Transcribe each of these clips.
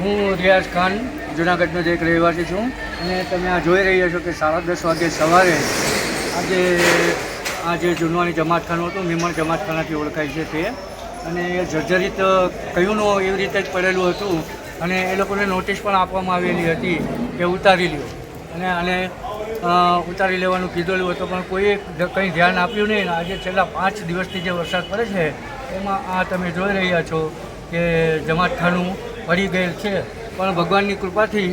હું રિયાઝ ખાન, જુનાગઢનો જ એક રહેવાસી છું. અને તમે આ જોઈ રહ્યા છો કે સાડા દસ વાગે સવારે આજે આ જે જૂનવાણી જમાતખાનું હતું, મીમણ જમાતખાનાથી ઓળખાય છે તે. અને એ જર્જરિત કયુંનું એવી રીતે જ પડેલું હતું. અને એ લોકોને નોટિસ પણ આપવામાં આવેલી હતી કે ઉતારી લ્યો. અને આને ઉતારી લેવાનું કીધેલું હતું, પણ કોઈએ કંઈ ધ્યાન આપ્યું નહીં. આજે છેલ્લા પાંચ દિવસથી જે વરસાદ પડે છે, એમાં આ તમે જોઈ રહ્યા છો કે જમાતખાનું પડી ગયેલ છે. પણ ભગવાનની કૃપાથી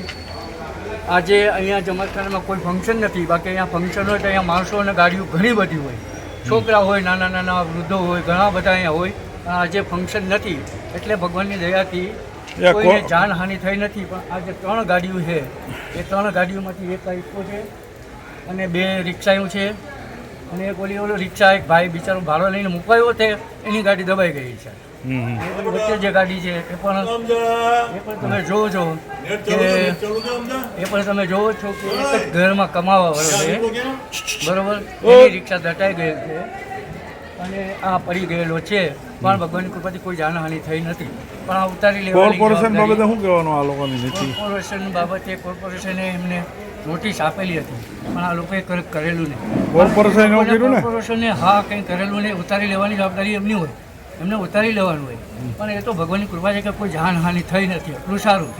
આજે અહીંયા જમાતખાનામાં કોઈ ફંક્શન નથી. બાકી અહીંયા ફંક્શન હોય તો અહીંયા માણસો અને ગાડીઓ ઘણી બધી હોય. છોકરા હોય નાના નાના વૃદ્ધો હોય ઘણા બધા અહીંયા હોય. પણ આજે ફંક્શન નથી. એટલે ભગવાનની દયાથી કોઈને જાનહાનિ થઈ નથી. પણ આજે ત્રણ ગાડીઓ છે. એ ત્રણ ગાડીઓમાંથી એક આઈકો છે અને બે રિક્ષાઓ છે. અને એક ઓલી ઓલો રિક્ષા એક ભાઈ બિચારો ભાડો લઈને મુકાયો છે એની ગાડી દબાઈ ગઈ છે. વચ્ચે જે ગાડી છે એ પણ એ પણ તમે જોવો છો કે એ પણ તમે જોવો છો કે એક જ ઘરમાં કમાવા વાળો છે. બરોબર? એની રિક્ષા દટાઈ ગયેલ છે. અને આ પડી ગયેલો છે. પણ ભગવાનની કૃપાથી કોઈ જાનહાનિ થઈ નથી. પણ આ ઉતારી લેવાની કોર્પોરેશન બાબતે શું કહેવાનું આ લોકોની કોર્પોરેશન બાબતે કોર્પોરેશને એમને નોટિસ આપેલી હતી. પણ આ લોકોએ કરેલું નહીં? કોર્પોરેશને હા કંઈ કરેલું નહીં ઉતારી લેવાની જવાબદારી એમની હોય. એમને ઉતારી લેવાનું હોય. પણ એ તો ભગવાનની કૃપા છે કે કોઈ જાનહાનિ થઈ નથી. એટલું સારું.